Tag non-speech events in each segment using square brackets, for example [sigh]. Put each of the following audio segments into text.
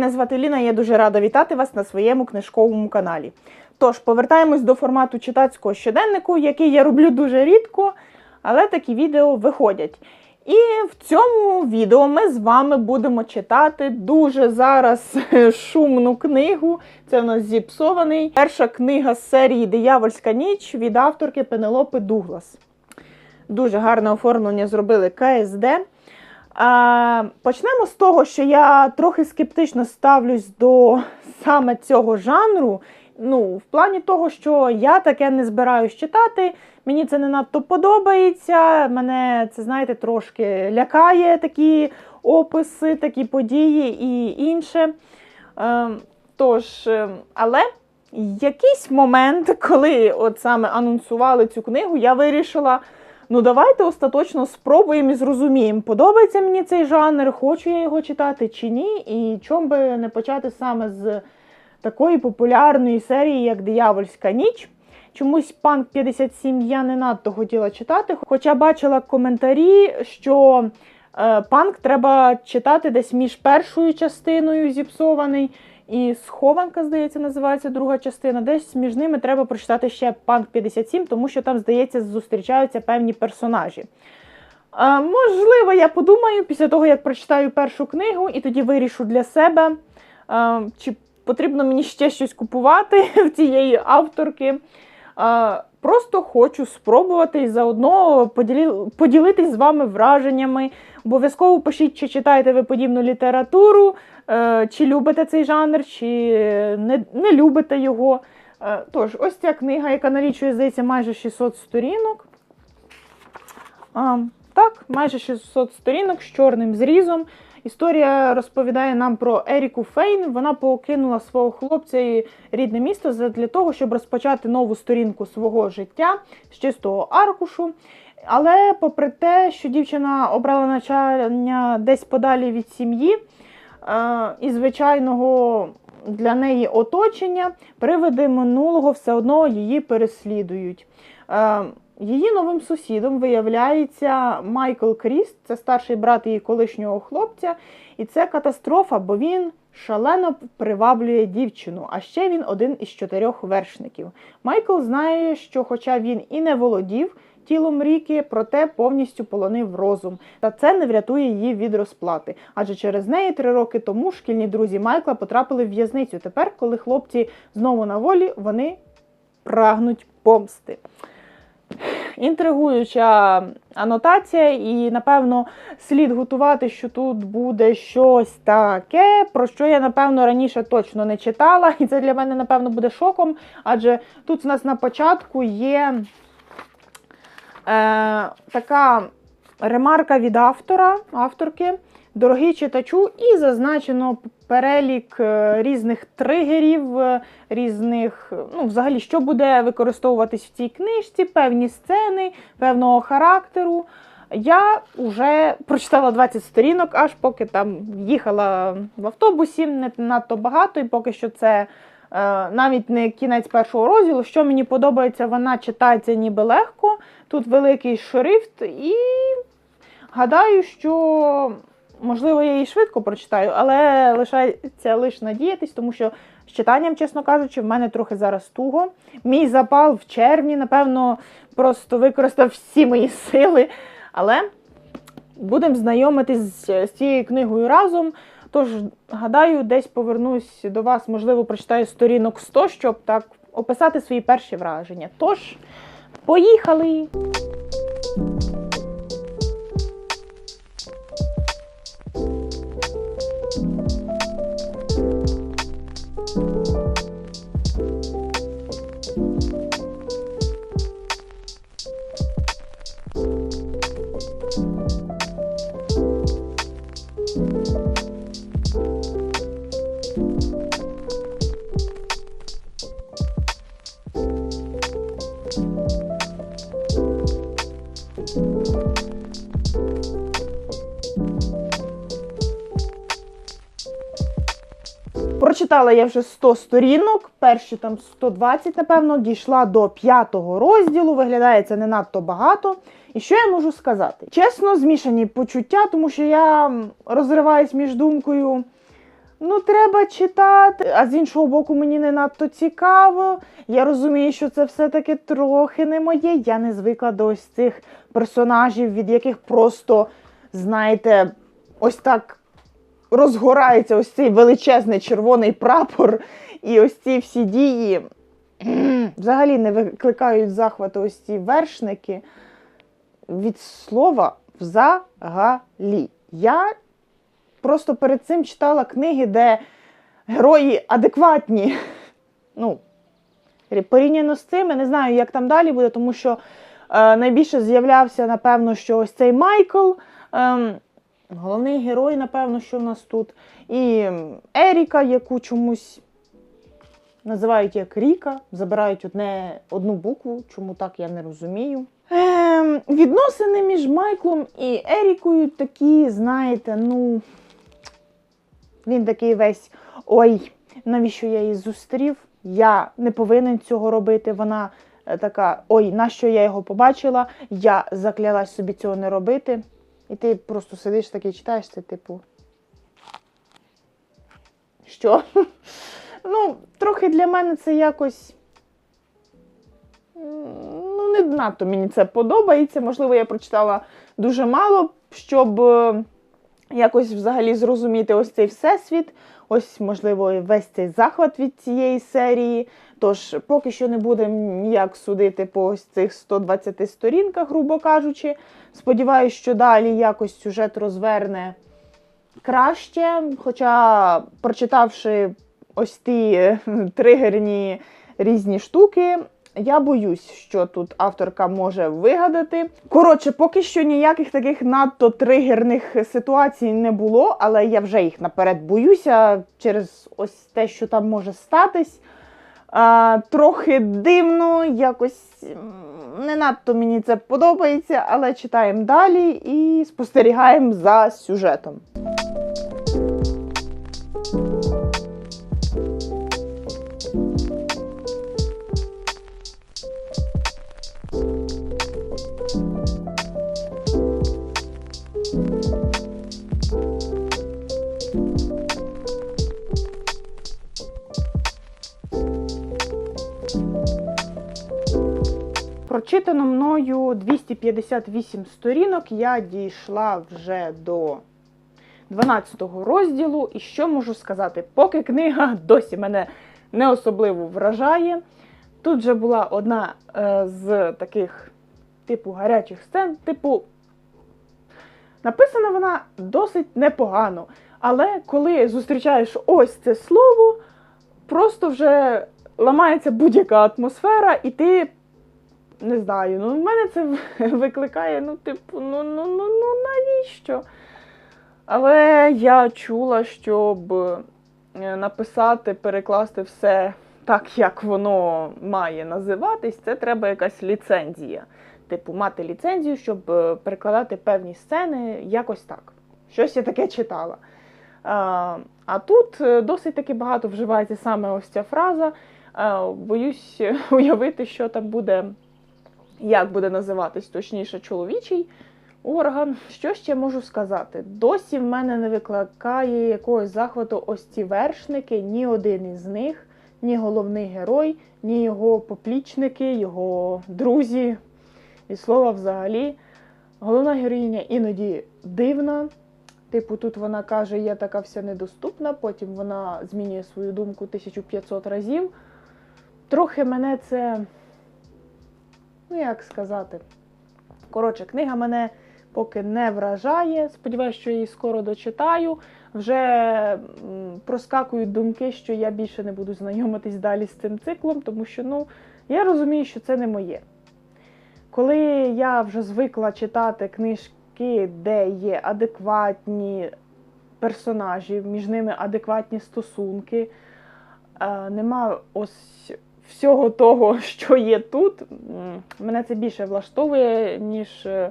Мене звати Ліна. Я дуже рада вітати вас на своєму книжковому каналі. Тож, повертаємось до формату читацького щоденнику, який я роблю дуже рідко, але такі відео виходять. І в цьому відео ми з вами будемо читати дуже зараз [laughs] шумну книгу. Це у нас зіпсований. Перша книга з серії Диявольська ніч від авторки Пенелопи Дуглас. Дуже гарне оформлення зробили КСД. Почнемо з того, що я трохи скептично ставлюсь до саме цього жанру. Ну, в плані того, що я таке не збираюсь читати, мені це не надто подобається. Мене це, знаєте, трошки лякає такі описи, такі події і інше. Е, тож, е, але якийсь момент, [laughs] коли от саме анонсували цю книгу, я вирішила. Ну, давайте остаточно спробуємо і зрозуміємо, подобається мені цей жанр, хочу я його читати чи ні, і чому би не почати саме з такої популярної серії, як Диявольська ніч. Чомусь панк 57 я не надто хотіла читати, хоча бачила коментарі, що панк треба читати десь між першою частиною зіпсований. І схованка, здається, називається друга частина. Десь між ними треба прочитати ще Панк 57, тому що там, здається, зустрічаються певні персонажі. А, можливо, я подумаю після того, як прочитаю першу книгу, і тоді вирішу для себе, а, чи потрібно мені ще щось купувати [laughs] в цієї авторки. А, Просто хочу спробувати і заодно поділі... поділитись з вами враженнями. Обов'язково пишіть, чи читаєте ви подібну літературу, е, чи любите цей жанр, чи не, не любите його. Е, Тож, ось ця книга, яка налічує, здається, майже 600 сторінок. А, Так, майже 600 сторінок з чорним зрізом. Історія розповідає нам про Еріку Фейн. Вона покинула свого хлопця і рідне місто для того, щоб розпочати нову сторінку свого життя з чистого аркушу. Але, попри те, що дівчина обрала навчання десь подалі від сім'ї е, і звичайного для неї оточення, привиди минулого все одно її переслідують. Її новим сусідом виявляється Майкл Кріст, це старший брат її колишнього хлопця, і це катастрофа, бо він шалено приваблює дівчину, а ще він один із чотирьох вершників. Майкл знає, що, хоча він і не володів тілом ріки, проте повністю полонив розум. Та це не врятує її від розплати. Адже через неї три роки тому шкільні друзі Майкла потрапили в в'язницю. Тепер, коли хлопці знову на волі, вони прагнуть помсти. Інтригуюча анотація, і, напевно, слід готувати, що тут буде щось таке, про що я, напевно, раніше точно не читала. І це для мене, напевно, буде шоком. Адже тут у нас на початку є е, така ремарка від автора, авторки. Дорогий читачу, і зазначено перелік е, різних тригерів, е, різних, ну, взагалі, що буде використовуватись в цій книжці, певні сцени, певного характеру. Я вже прочитала 20 сторінок, аж поки там їхала в автобусі, не надто багато, і поки що це е, навіть не кінець першого розділу. Що мені подобається, вона читається ніби легко. Тут великий шрифт, і гадаю, що. Можливо, я її швидко прочитаю, але лишається лише надіятись, тому що з читанням, чесно кажучи, в мене трохи зараз туго. Мій запал в червні, напевно, просто використав всі мої сили. Але будемо знайомитись з цією книгою разом. Тож, гадаю, десь повернусь до вас, можливо, прочитаю сторінок 100, щоб так описати свої перші враження. Тож, поїхали! Прочитала я вже 100 сторінок, перші там 120, напевно, дійшла до п'ятого розділу. Виглядає це не надто багато. І що я можу сказати? Чесно, змішані почуття, тому що я розриваюсь між думкою. Ну, треба читати, а з іншого боку, мені не надто цікаво. Я розумію, що це все-таки трохи не моє. Я не звикла до ось цих персонажів, від яких просто, знаєте, ось так розгорається ось цей величезний червоний прапор, і ось ці всі дії взагалі не викликають захвату ось ці вершники. Від слова взагалі. Я просто перед цим читала книги, де герої адекватні. Ну, порівняно з цим, я не знаю, як там далі буде, тому що е, найбільше з'являвся, напевно, що ось цей Майкл. Ем, Головний герой, напевно, що в нас тут. І Еріка, яку чомусь називають як Ріка, забирають одне, одну букву, чому так я не розумію. Ем, відносини між Майклом і Ерікою такі, знаєте, ну. Він такий весь ой, навіщо я її зустрів? Я не повинен цього робити. Вона е, така, ой, нащо я його побачила? Я заклялась собі цього не робити. І ти просто сидиш такий читаєш це, типу. Що? [laughs] Ну, трохи для мене це якось. Ну, не надто мені це подобається. Можливо, я прочитала дуже мало, щоб е, якось взагалі зрозуміти ось цей всесвіт. Ось, можливо, весь цей захват від цієї серії. Тож, поки що не будемо ніяк судити по ось цих 120 сторінках, грубо кажучи. Сподіваюсь, що далі якось сюжет розверне краще. Хоча, прочитавши ось ті е, тригерні різні штуки, я боюсь, що тут авторка може вигадати. Коротше, поки що ніяких таких надто тригерних ситуацій не було, але я вже їх наперед боюся через ось те, що там може статись. А, трохи дивно, якось не надто мені це подобається, але читаємо далі і спостерігаємо за сюжетом. Прочитано мною 258 сторінок. Я дійшла вже до 12 розділу. І що можу сказати? Поки книга [laughs] досі мене не особливо вражає. Тут же була одна е, з таких типу гарячих сцен, типу. Написана вона досить непогано. Але коли зустрічаєш ось це слово, просто вже ламається будь-яка атмосфера, і ти не знаю, ну в мене це [laughs] викликає, ну, типу, ну, ну, ну, ну навіщо? Але я чула, щоб е, написати, перекласти все так, як воно має називатись, це треба якась ліцензія. Типу, мати ліцензію, щоб е, перекладати певні сцени, якось так. Щось я таке читала. А, а тут е, досить таки багато вживається саме ось ця фраза. Боюсь [laughs] уявити, що там буде, як буде називатись точніше чоловічий орган. Що ще можу сказати? Досі в мене не викликає якогось захвату ось ці вершники, ні один із них, ні головний герой, ні його поплічники, його друзі. І слова взагалі. Головна героїня іноді дивна. Типу, тут вона каже, я така вся недоступна, потім вона змінює свою думку 1500 разів. Трохи мене це. Ну, як сказати. Коротше, книга мене поки не вражає. Сподіваюсь, що її скоро дочитаю. Вже проскакують думки, що я більше не буду знайомитись далі з цим циклом, тому що ну, я розумію, що це не моє. Коли я вже звикла читати книжки де є адекватні персонажі, між ними адекватні стосунки. Е, Нема ось всього того, [laughs] що є тут. Мене це більше влаштовує, ніж е,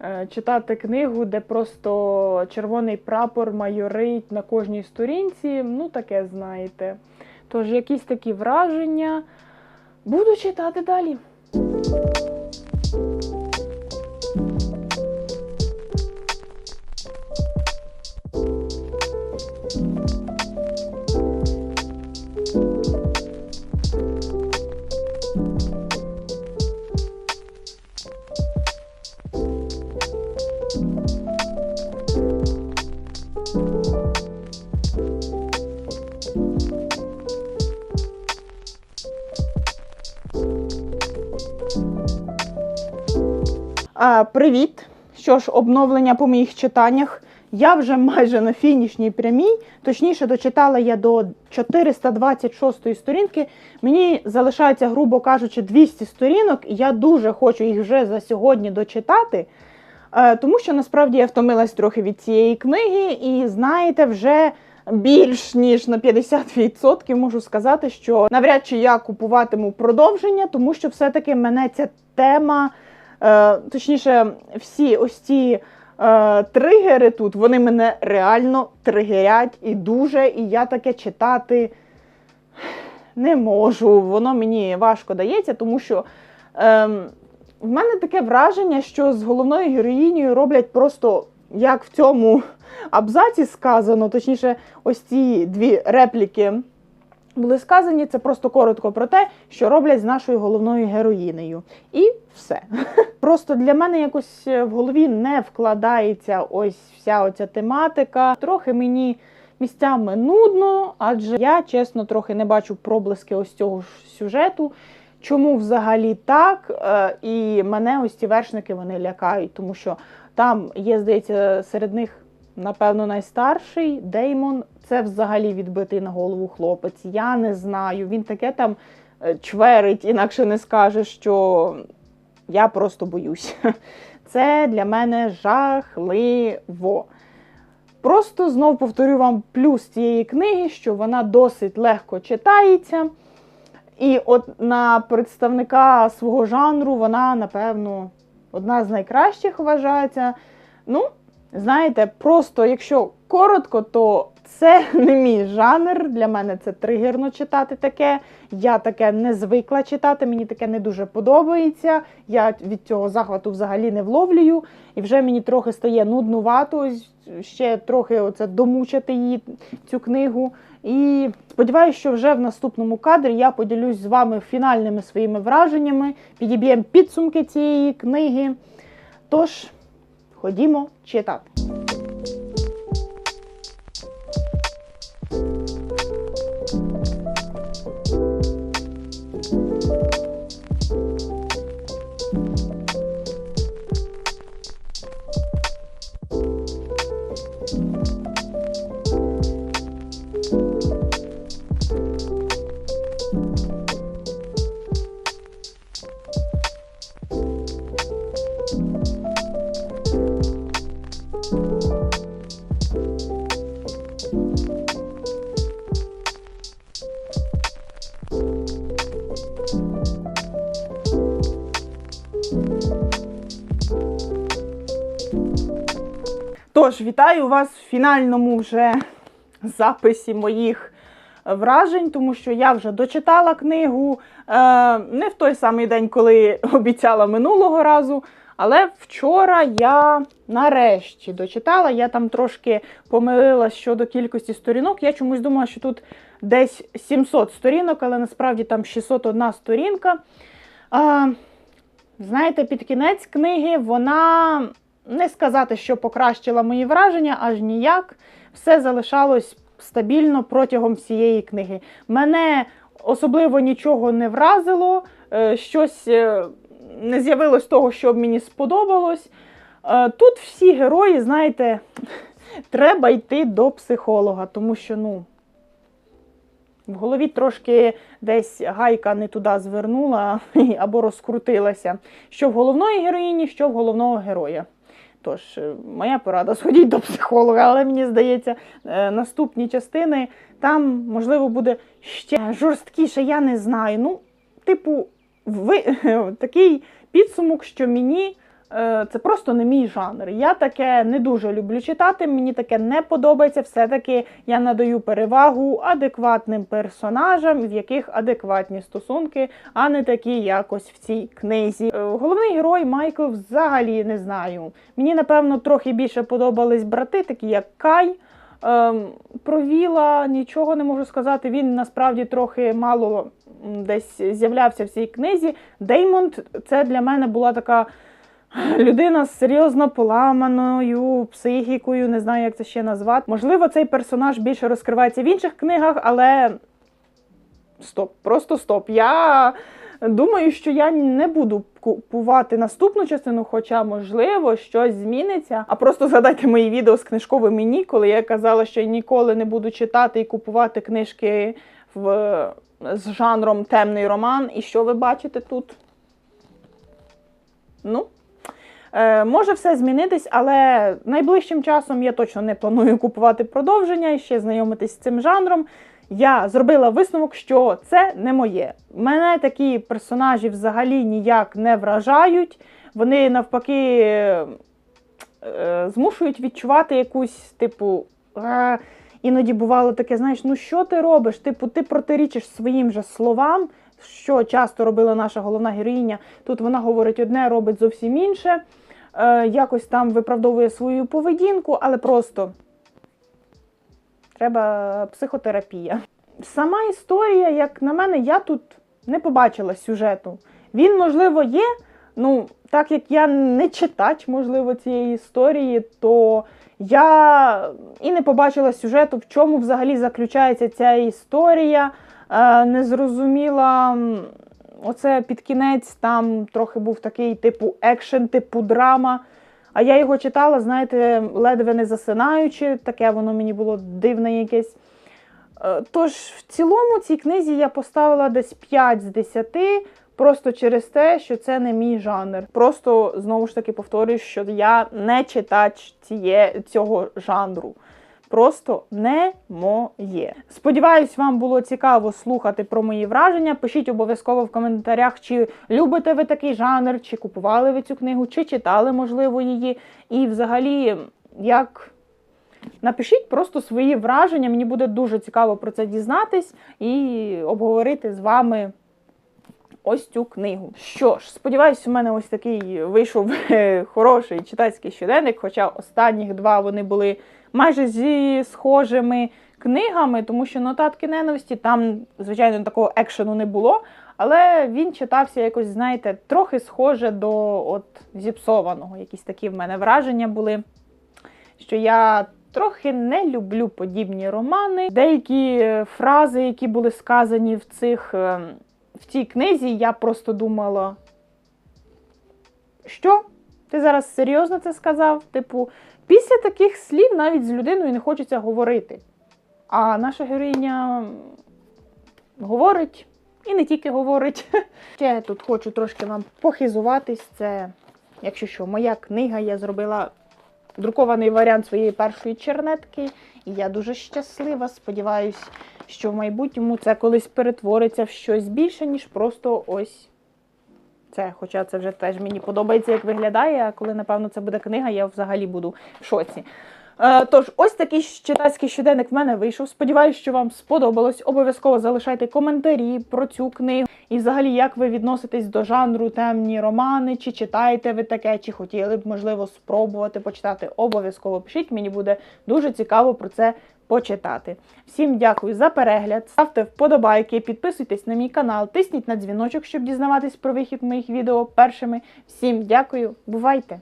е, читати книгу, де просто червоний прапор майорить на кожній сторінці. Ну, таке знаєте. Тож, якісь такі враження. Буду читати далі. Привіт! Що ж, обновлення по моїх читаннях. Я вже майже на фінішній прямій. Точніше, дочитала я до 426 сторінки. Мені залишається, грубо кажучи, 200 сторінок, і я дуже хочу їх вже за сьогодні дочитати. Е, Тому що насправді я втомилась трохи від цієї книги, і знаєте, вже більш ніж на 50% можу сказати, що навряд чи я купуватиму продовження, тому що все-таки мене ця тема. Е, точніше, всі ось ці е, тригери тут, вони мене реально тригерять і дуже, і я таке читати не можу. Воно мені важко дається, тому що е, в мене таке враження, що з головною героїнею роблять просто як в цьому абзаці сказано, точніше, ось ці дві репліки були сказані. Це просто коротко про те, що роблять з нашою головною героїнею. І все. [laughs] Просто для мене якось в голові не вкладається ось вся оця тематика. Трохи мені місцями нудно, адже я чесно трохи не бачу проблиски ось цього ж сюжету. Чому взагалі так? Е, І мене ось ці вершники вони лякають, тому що там є, здається, серед них, напевно, найстарший Деймон. Це взагалі відбитий на голову хлопець. Я не знаю. Він таке там е, чверить, інакше не скаже, що я просто боюсь. [laughs] Це для мене жахливо. Просто знов повторю вам плюс цієї книги, що вона досить легко читається. І от на представника свого жанру вона, напевно, одна з найкращих вважається. Ну, знаєте, просто якщо коротко, то це не мій жанр. Для мене це тригерно читати таке. Я таке не звикла читати, мені таке не дуже подобається. Я від цього захвату взагалі не вловлюю. І вже мені трохи стає нуднувато ще трохи оце домучити її цю книгу. І сподіваюся, що вже в наступному кадрі я поділюсь з вами фінальними своїми враженнями, підіб'ємо підсумки цієї книги. Тож, ходімо читати. Вітаю вас в фінальному вже записі моїх вражень, тому що я вже дочитала книгу е, не в той самий день, коли [laughs] обіцяла минулого разу. Але вчора я нарешті дочитала. Я там трошки помилилась щодо кількості сторінок. Я чомусь думала, що тут десь 700 сторінок, але насправді там 601 сторінка. Е, знаєте, під кінець книги вона не сказати, що покращила мої враження, аж ніяк. Все залишалось стабільно протягом всієї книги. Мене особливо нічого не вразило, е, щось е, не з'явилось того, що мені сподобалось. Е, Тут всі герої, знаєте, [laughs] треба йти до психолога, тому що, ну. В голові трошки десь гайка не туди звернула [laughs] або розкрутилася. Що в головної героїні, що в головного героя. Тож, е, моя порада [laughs] сходіть до психолога, але мені здається, е, наступні частини там, можливо, буде ще жорсткіше, я не знаю. Ну, типу, ви, [laughs] такий підсумок, що мені це просто не мій жанр. Я таке не дуже люблю читати, мені таке не подобається. Все-таки я надаю перевагу адекватним персонажам, в яких адекватні стосунки, а не такі якось в цій книзі. Е, Головний герой Майкл взагалі не знаю. Мені, напевно, трохи більше подобались брати, такі як Кай. Ем, про Віла нічого не можу сказати. Він насправді трохи мало десь з'являвся в цій книзі. Деймонд це для мене була така людина з серйозно поламаною психікою, не знаю, як це ще назвати. Можливо, цей персонаж більше розкривається в інших книгах, але стоп, просто стоп. Я думаю, що я не буду купувати наступну частину, хоча, можливо, щось зміниться. А просто згадайте мої відео з книжковим мені, коли я казала, що я ніколи не буду читати і купувати книжки в, з жанром темний роман. І що ви бачите тут? Ну. Е, може все змінитись, але найближчим часом я точно не планую купувати продовження і ще знайомитись з цим жанром. Я зробила висновок, що це не моє. Мене такі персонажі взагалі ніяк не вражають. Вони навпаки е, змушують відчувати якусь, типу, іноді бувало таке, знаєш, ну що ти робиш? Типу, ти протирічиш своїм же словам, що часто робила наша головна героїня. Тут вона говорить одне, робить зовсім інше. Е, якось там виправдовує свою поведінку, але просто треба психотерапія. Сама історія, як на мене, я тут не побачила сюжету. Він, можливо, є. Ну, так як я не читач, можливо, цієї історії, то я і не побачила сюжету, в чому взагалі заключається ця історія. Е, не зрозуміла. Оце під кінець там трохи був такий типу екшен, типу драма. А я його читала, знаєте, ледве не засинаючи, таке воно мені було дивне якесь. Е, Тож, в цілому, цій книзі я поставила десь 5 з 10, просто через те, що це не мій жанр. Просто знову ж таки повторюю, що я не читач цього жанру. Просто не моє. Сподіваюсь, вам було цікаво слухати про мої враження. Пишіть обов'язково в коментарях, чи любите ви такий жанр, чи купували ви цю книгу, чи читали, можливо, її. І взагалі, як напишіть просто свої враження. Мені буде дуже цікаво про це дізнатись і обговорити з вами. Ось цю книгу. Що ж, сподіваюсь, у мене ось такий вийшов [laughs] хороший читацький щоденник, хоча останніх два вони були майже зі схожими книгами, тому що нотатки ненависті там, звичайно, такого екшену не було. Але він читався якось, знаєте, трохи схоже до от зіпсованого. Якісь такі в мене враження були, що я трохи не люблю подібні романи. Деякі е, фрази, які були сказані в цих. е, В цій книзі я просто думала, що? Ти зараз серйозно це сказав? Типу, після таких слів навіть з людиною не хочеться говорити. А наша героїня говорить і не тільки говорить. [laughs] Ще я тут хочу трошки вам похизуватись. Це, якщо що, моя книга, я зробила друкований варіант своєї першої чернетки. І я дуже щаслива. Сподіваюсь, що в майбутньому це колись перетвориться в щось більше, ніж просто ось це. Хоча це вже теж мені подобається, як виглядає. А коли, напевно, це буде книга, я взагалі буду в шоці. Е, Тож, ось такий читацький щоденник в мене вийшов. Сподіваюсь, що вам сподобалось. Обов'язково залишайте коментарі про цю книгу. І взагалі, як ви відноситесь до жанру темні романи, чи читаєте ви таке, чи хотіли б, можливо, спробувати почитати. Обов'язково пишіть, мені буде дуже цікаво про це почитати. Всім дякую за перегляд. Ставте вподобайки, підписуйтесь на мій канал, тисніть на дзвіночок, щоб дізнаватись про вихід моїх відео першими. Всім дякую, бувайте!